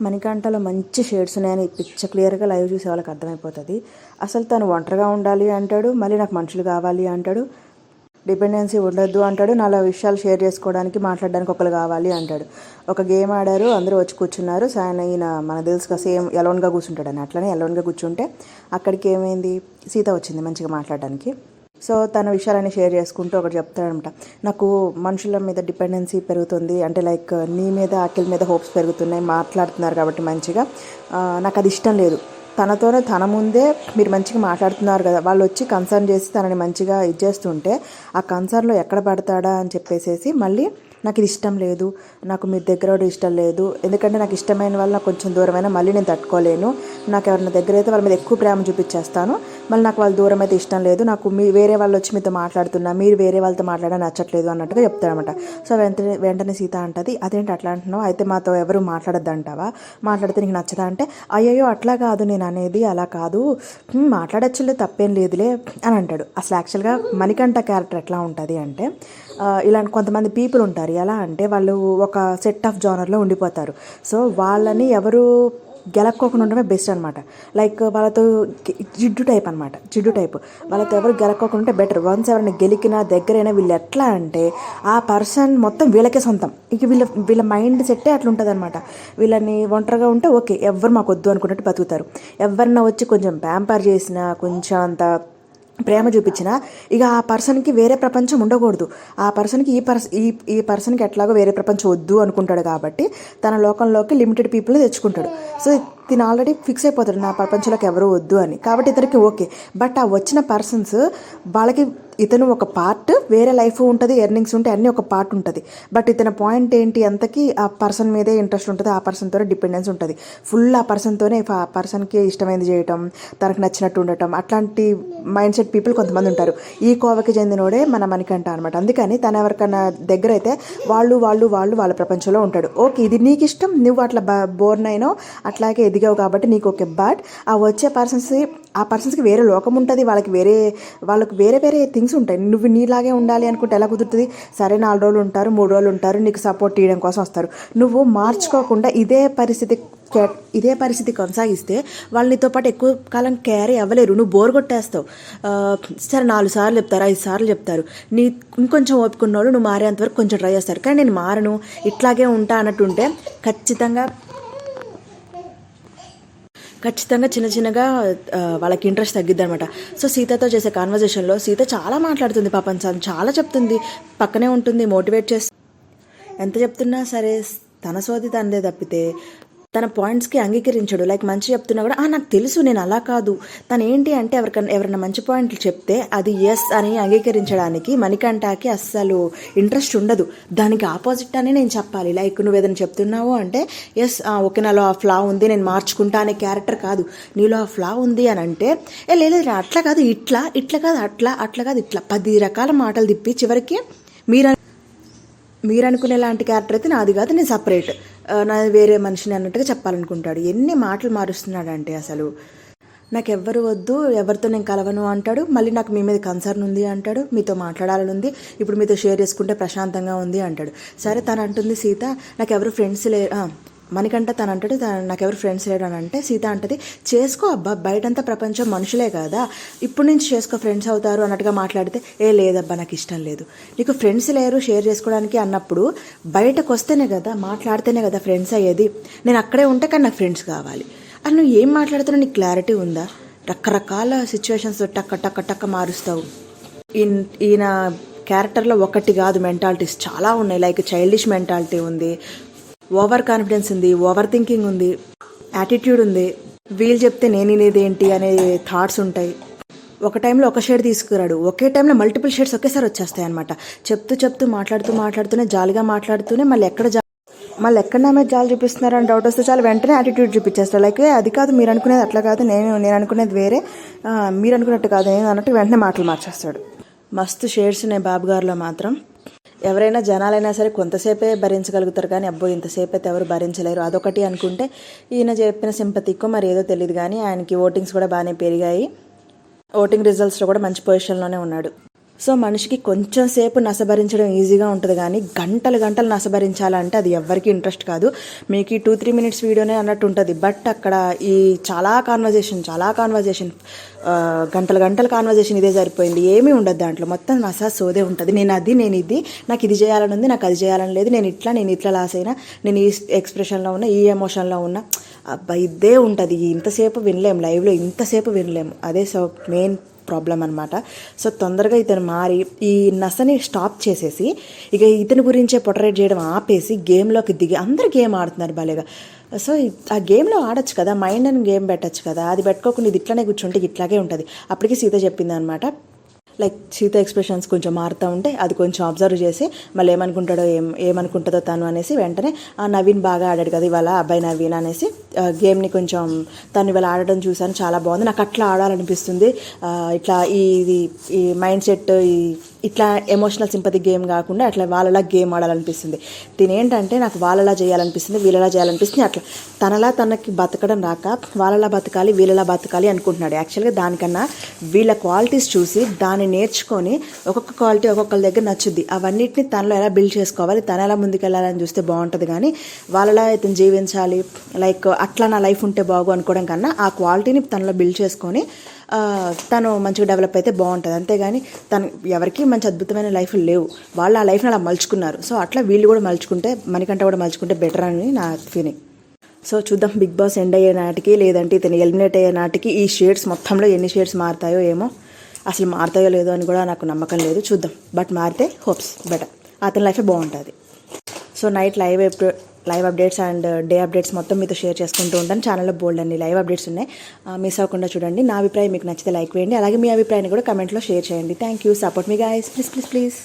మణికంఠలో మంచి షేడ్స్ ఉన్నాయని పిచ్చ క్లియర్గా లైవ్ చూసే వాళ్ళకి అర్థమైపోతుంది. అసలు తను ఒంటరిగా ఉండాలి అంటాడు మళ్ళీ నాకు మనుషులు కావాలి అంటాడు డిపెండెన్సీ ఉండొద్దు అంటాడు నాలుగు విషయాలు షేర్ చేసుకోవడానికి మాట్లాడడానికి ఒకరు కావాలి అంటాడు. ఒక గేమ్ ఆడారు అందరూ వచ్చి కూర్చున్నారు సాయన ఈయన మన తెలుసుగా సేమ్ ఎలోన్గా కూర్చుంటాడని అట్లనే ఎలోన్గా కూర్చుంటే అక్కడికి ఏమైంది? సీత వచ్చింది మంచిగా మాట్లాడడానికి. సో తన విషయాలన్నీ షేర్ చేసుకుంటూ ఒకటి చెప్తాడనమాట. నాకు మనుషుల మీద డిపెండెన్సీ పెరుగుతుంది. అంటే లైక్ నీ మీద అఖిల్ మీద హోప్స్ పెరుగుతున్నాయి. మాట్లాడుతున్నారు కాబట్టి మంచిగా. నాకు అది ఇష్టం లేదు. తనతోనే తన ముందే మీరు మంచిగా మాట్లాడుతున్నారు కదా. వాళ్ళు వచ్చి కన్సర్న్ చేసి తనని మంచిగా ఇది చేస్తుంటే ఆ కన్సర్న్లో ఎక్కడ పడతాడా అని చెప్పేసేసి మళ్ళీ నాకు ఇది ఇష్టం లేదు. నాకు మీ దగ్గర కూడా ఇష్టం లేదు. ఎందుకంటే నాకు ఇష్టమైన వాళ్ళు నాకు కొంచెం దూరమైనా మళ్ళీ నేను తట్టుకోలేను. నాకు ఎవరైనా దగ్గర అయితే వాళ్ళ మీద ఎక్కువ ప్రేమ చూపించేస్తాను. మళ్ళీ నాకు వాళ్ళు దూరం అయితే ఇష్టం లేదు. నాకు మీ వేరే వాళ్ళు వచ్చి మీతో మాట్లాడుతున్నా మీరు వేరే వాళ్ళతో మాట్లాడడం నచ్చట్లేదు అన్నట్టుగా చెప్తాడనమాట సో వెంటనే వెంటనే సీత అంటది అదేంటి అట్లా అంటున్నావు? అయితే మాతో ఎవరు మాట్లాడద్దు అంటావా మాట్లాడితే నీకు నచ్చదా? అంటే అయ్యయ్యో అట్లా కాదు నేను అనేది అలా కాదు. మాట్లాడచ్చులే తప్పేం లేదులే అని అంటాడు. అసలు యాక్చువల్గా మణికంఠ క్యారెక్టర్ ఎట్లా ఉంటుంది అంటే ఇలాంటి కొంతమంది పీపుల్ ఉంటారు. ఎలా అంటే వాళ్ళు ఒక సెట్ ఆఫ్ జానర్లో ఉండిపోతారు. సో వాళ్ళని ఎవరు గెలక్కోకుండా ఉండడమే బెస్ట్ అనమాట లైక్ వాళ్ళతో జిడ్డు టైప్ అనమాట జిడ్డు టైప్ వాళ్ళతో ఎవరు గెలక్కోకుండా ఉంటే బెటర్ వన్స్ ఎవరైనా గెలికినా దగ్గరైనా వీళ్ళు ఎట్లా అంటే ఆ పర్సన్ మొత్తం వీళ్ళకే సొంతం. ఇక వీళ్ళ వీళ్ళ మైండ్ సెట్టే అట్లా ఉంటుంది అనమాట వీళ్ళని ఒంటరిగా ఉంటే ఓకే ఎవరు మాకు వద్దు అనుకున్నట్టు బతుకుతారు. ఎవరన్నా వచ్చి కొంచెం ప్యాంపర్ చేసినా కొంచెం అంత ప్రేమ చూపించిన ఇక ఆ పర్సన్కి వేరే ప్రపంచం ఉండకూడదు. ఆ పర్సన్కి ఈ పర్సన్ ఈ ఈ పర్సన్కి ఎట్లాగో వేరే ప్రపంచం వద్దు అనుకుంటాడు కాబట్టి తన లోకంలోకి లిమిటెడ్ పీపుల్ తెచ్చుకుంటాడు. సో తిను ఆల్రెడీ ఫిక్స్ అయిపోతాడు నా ప్రపంచంలోకి ఎవరు వద్దు అని. కాబట్టి ఇతనికి ఓకే. బట్ ఆ వచ్చిన పర్సన్స్ వాళ్ళకి ఇతను ఒక పార్ట్ వేరే లైఫ్ ఉంటుంది ఎర్నింగ్స్ ఉంటాయి అన్నీ ఒక పార్ట్ ఉంటుంది. బట్ ఇతని పాయింట్ ఏంటి అంతకి ఆ పర్సన్ మీదే ఇంట్రెస్ట్ ఉంటుంది ఆ పర్సన్తోనే డిపెండెన్స్ ఉంటుంది. ఫుల్ ఆ పర్సన్తోనే ఆ పర్సన్కి ఇష్టమైనది చేయటం తనకు నచ్చినట్టు ఉండటం అట్లాంటి మైండ్ సెట్ పీపుల్ కొంతమంది ఉంటారు. ఈ కోవకి చెందినోడే మన మనకంట అనమాట అందుకని తన ఎవరికైనా దగ్గర అయితే వాళ్ళు వాళ్ళు వాళ్ళు వాళ్ళ ప్రపంచంలో ఉంటాడు. ఓకే ఇది నీకు ఇష్టం నువ్వు అట్లా బోర్న్ అయినావు అట్లాగే ఎదిగావు కాబట్టి నీకు ఓకే. బట్ ఆ వచ్చే పర్సన్స్ ఆ పర్సన్స్కి వేరే లోకం ఉంటుంది వాళ్ళకి వేరే వాళ్ళకి వేరే వేరే థింగ్స్ ఉంటాయి. నువ్వు నీలాగే ఉండాలి అనుకుంటే ఎలా కుదురుతుంది? సరే నాలుగు రోజులు ఉంటారు మూడు రోజులు ఉంటారు నీకు సపోర్ట్ చేయడం కోసం వస్తారు. నువ్వు మార్చుకోకుండా ఇదే పరిస్థితి ఇదే పరిస్థితి కొనసాగిస్తే వాళ్ళు నీతో పాటు ఎక్కువ కాలం క్యారీ అవ్వలేరు. నువ్వు బోర్ కొట్టేస్తావు. సరే నాలుగు సార్లు చెప్తారు ఐదు సార్లు చెప్తారు. నీ ఇంకొంచెం ఓపుకున్న వాళ్ళు నువ్వు మారేంతవరకు కొంచెం ట్రై చేస్తారు. కానీ నేను మారను ఇట్లాగే ఉంటా అన్నట్టుంటే ఖచ్చితంగా ఖచ్చితంగా చిన్న చిన్నగా వాళ్ళకి ఇంట్రెస్ట్ తగ్గిద్ది అనమాట సో సీతతో చేసే కాన్వర్జేషన్లో సీత చాలా మాట్లాడుతుంది పాపం సార్. చాలా చెప్తుంది. పక్కనే ఉంటుంది మోటివేట్ చేస్తుంది ఎంత చెప్తున్నా సరే తన సోది తనదే తప్పితే తన పాయింట్స్కి అంగీకరించడు. లైక్ మంచి చెప్తున్నా కూడా "ఆ, నాకు తెలుసు నేను అలా కాదు. తను ఏంటి అంటే ఎవరికైనా ఎవరైనా మంచి పాయింట్లు చెప్తే అది ఎస్ అని అంగీకరించడానికి మణికంఠకి అస్సలు ఇంట్రెస్ట్ ఉండదు. దానికి ఆపోజిట్ అని నేను చెప్పాలి. లైక్ నువ్వు ఏదైనా చెప్తున్నావు అంటే ఎస్ ఓకే నాలో ఆ ఫ్లా ఉంది నేను మార్చుకుంటా అనే క్యారెక్టర్ కాదు. నీలో ఆ ఫ్లా ఉంది అని అంటే ఏ లేదు, అట్లా కాదు ఇట్లా ఇట్లా కాదు అట్లా అట్లా కాదు ఇట్లా. పది రకాల మాటలు తిప్పి చివరికి మీరు మీరు అనుకునే లాంటి క్యారెక్టర్ అయితే నాది కాదు నేను సపరేట్ నాది వేరే మనిషిని అన్నట్టుగా చెప్పాలనుకుంటాడు. ఎన్ని మాటలు మారుస్తున్నాడంటే అసలు. నాకు ఎవ్వరు వద్దు ఎవరితో నేను కలవను అంటాడు. మళ్ళీ నాకు మీ మీద కన్సర్న్ ఉంది అంటాడు. మీతో మాట్లాడాలని ఉంది. ఇప్పుడు మీతో షేర్ చేసుకుంటే ప్రశాంతంగా ఉంది అంటాడు. సరే తను అంటుంది సీత నాకు ఎవరు ఫ్రెండ్స్ లేరు మనకంట తను అంటాడు నాకెవరు నాకు ఎవరు ఫ్రెండ్స్ లేడు అని అంటే సీత అంటది చేసుకో అబ్బా బయటంతా ప్రపంచం మనుషులే కదా. ఇప్పుడు నుంచి చేసుకో ఫ్రెండ్స్ అవుతారు అన్నట్టుగా మాట్లాడితే ఏ లేదబ్బా నాకు ఇష్టం లేదు. నీకు ఫ్రెండ్స్ లేరు షేర్ చేసుకోవడానికి అన్నప్పుడు బయటకు వస్తేనే కదా మాట్లాడితేనే కదా ఫ్రెండ్స్ అయ్యేది. నేను అక్కడే ఉంటే కానీ నాకు ఫ్రెండ్స్ కావాలి. అని నువ్వు ఏం మాట్లాడుతున్నా నీకు క్లారిటీ ఉందా? రకరకాల సిచ్యువేషన్స్ టక్క టక్క టక్క మారుస్తావు. ఈయన ఈయన క్యారెక్టర్లో ఒకటి కాదు మెంటాలిటీస్ చాలా ఉన్నాయి. లైక్ చైల్డిష్ మెంటాలిటీ ఉంది. ఓవర్ కాన్ఫిడెన్స్ ఉంది ఓవర్ థింకింగ్ ఉంది యాటిట్యూడ్ ఉంది. వీళ్ళు చెప్తే నేను వినేది ఏంటి అనే థాట్స్ ఉంటాయి. ఒక టైంలో ఒక షేడ్ తీసుకురాడు. ఒకే టైంలో మల్టిపుల్ షేడ్స్ ఒకేసారి వచ్చేస్తాయి అనమాట చెప్తూ చెప్తూ మాట్లాడుతూ మాట్లాడుతూనే జాలిగా మాట్లాడుతూనే మళ్ళీ ఎక్కడ జా మళ్ళీ ఎక్కడ నా మీద జాలి చూపిస్తున్నారు అని డౌట్ వస్తే చాలు వెంటనే యాటిట్యూడ్ చూపించేస్తారు. లైక్ అది కాదు మీరు అనుకునేది అట్లా కాదు నేను నేను అనుకునేది వేరే. మీరు అనుకున్నట్టు కాదు నేను అన్నట్టు వెంటనే మాటలు మార్చేస్తాడు. మస్తు షేడ్స్ ఉన్నాయి బాబు గారిలో మాత్రం. ఎవరైనా జనాలైనా సరే కొంతసేపే భరించగలుగుతారు కానీ అబ్బో ఇంతసేపు అయితే ఎవరు భరించలేరు. అదొకటి అనుకుంటే ఈయన చెప్పిన సింపతికో మరి ఏదో తెలియదు కానీ ఆయనకి ఓటింగ్స్ కూడా బాగానే పెరిగాయి. ఓటింగ్ రిజల్ట్స్లో కూడా మంచి పొజిషన్లోనే ఉన్నాడు. సో మనిషికి కొంచెం సేపు నసభరించడం ఈజీగా ఉంటుంది కానీ గంటలు గంటలు నసభరించాలంటే అది ఎవరికి ఇంట్రెస్ట్ కాదు. మీకు ఈ టూ త్రీ మినిట్స్ వీడియోనే అన్నట్టు ఉంటుంది. బట్ అక్కడ ఈ చాలా కాన్వర్జేషన్ చాలా కాన్వర్జేషన్ గంటల గంటల కాన్వర్జేషన్ ఇదే సరిపోయింది. ఏమీ ఉండదు దాంట్లో. మొత్తం నసా సోదే ఉంటుంది. నేను అది నేను ఇది నాకు ఇది చేయాలని ఉంది నాకు అది చేయాలని లేదు. నేను ఇట్లా నేను ఇట్లా లాస్ అయినా నేను ఈ ఎక్స్ప్రెషన్లో ఉన్నా ఈ ఎమోషన్లో ఉన్నా అబ్బా ఇదే ఉంటుంది. ఇంతసేపు వినలేము లైవ్లో ఇంతసేపు వినలేము అదే సో మెయిన్ ప్రాబ్లం అనమాట సో తొందరగా ఇతను మారి ఈ నసని స్టాప్ చేసేసి ఇక ఇతని గురించే పొటరేట్ చేయడం ఆపేసి గేమ్లోకి దిగి అందరు గేమ్ ఆడుతున్నారు భలేగా. సో ఆ గేమ్లో ఆడొచ్చు కదా మైండ్ అని గేమ్ పెట్టచ్చు కదా అది పెట్టుకోకుండా ఇది ఇట్లానే కూర్చుంటే ఇట్లాగే ఉంటుంది. అప్పటికి సీత చెప్పింది అనమాట లైక్ సీత ఎక్స్ప్రెషన్స్ కొంచెం మారుతూ ఉంటే అది కొంచెం అబ్జర్వ్ చేసి మళ్ళీ ఏమనుకుంటాడో ఏం ఏమనుకుంటుందో తను అనేసి వెంటనే ఆ నవీన్ బాగా ఆడాడు కదా ఇవాళ అబ్బాయి నవీన్ అనేసి గేమ్ని కొంచెం తను ఇవాళ ఆడడం చూసాను చాలా బాగుంది. నాకు అట్లా ఆడాలనిపిస్తుంది. ఇట్లా ఈ ఇది ఈ మైండ్ సెట్ ఈ ఇట్లా ఎమోషనల్ సింపతి గేమ్ కాకుండా అట్లా వాళ్ళలా గేమ్ ఆడాలనిపిస్తుంది. తినేంటంటే నాకు వాళ్ళలా చేయాలనిపిస్తుంది వీళ్ళలా చేయాలనిపిస్తుంది అట్లా. తనలా తనకి బతకడం రాక వాళ్ళలా బతకాలి వీళ్ళలా బతకాలి అనుకుంటున్నాడు. యాక్చువల్గా దానికన్నా వీళ్ళ క్వాలిటీస్ చూసి దాన్ని నేర్చుకొని ఒక్కొక్క క్వాలిటీ ఒక్కొక్కరి దగ్గర నచ్చుద్ది. అవన్నిటిని తనలో ఎలా బిల్డ్ చేసుకోవాలి తను ఎలా ముందుకెళ్ళాలని చూస్తే బాగుంటుంది. కానీ వాళ్ళలా అయితే జీవించాలి లైక్ అట్లా నా లైఫ్ ఉంటే బాగు అనుకోవడం కన్నా ఆ క్వాలిటీని తనలో బిల్డ్ చేసుకొని తను మంచిగా డెవలప్ అయితే బాగుంటుంది. అంతేగాని తను ఎవరికి మంచి అద్భుతమైన లైఫ్ లేవు. వాళ్ళు ఆ లైఫ్ని అలా మలుచుకున్నారు. సో అట్లా వీళ్ళు కూడా మలుచుకుంటే మనకంటే కూడా మలుచుకుంటే బెటర్ అని నా ఫీలింగ్ సో చూద్దాం బిగ్ బాస్ ఎండ్ అయ్యే నాటికి లేదంటే ఇతను ఎలిమినేట్ అయ్యే నాటికి ఈ షేడ్స్ మొత్తంలో ఎన్ని షేడ్స్ మారుతాయో ఏమో అసలు మారుతాయో లేదో అని కూడా నాకు నమ్మకం లేదు. చూద్దాం. బట్ మారితే హోప్స్ బెటర్ అతని లైఫే బాగుంటుంది. సో నైట్ లైవ్ ఎప్పుడు live updates and day updates మొత్తం మీతో షేర్ చేసుకుంటూ ఉంటాను. ఛానల్లో బోల్డ్ అన్ని లైవ్ అప్డేట్స్ ఉన్నాయి. మిస్ అవ్వకుండా చూడండి. నా అభిప్రాయం మీకు నచ్చితే లైక్ వేయండి. అలాగే మీ అభిప్రాయాన్ని కూడా కమెంట్లో షేర్ చేయండి. Thank you support me guys please please please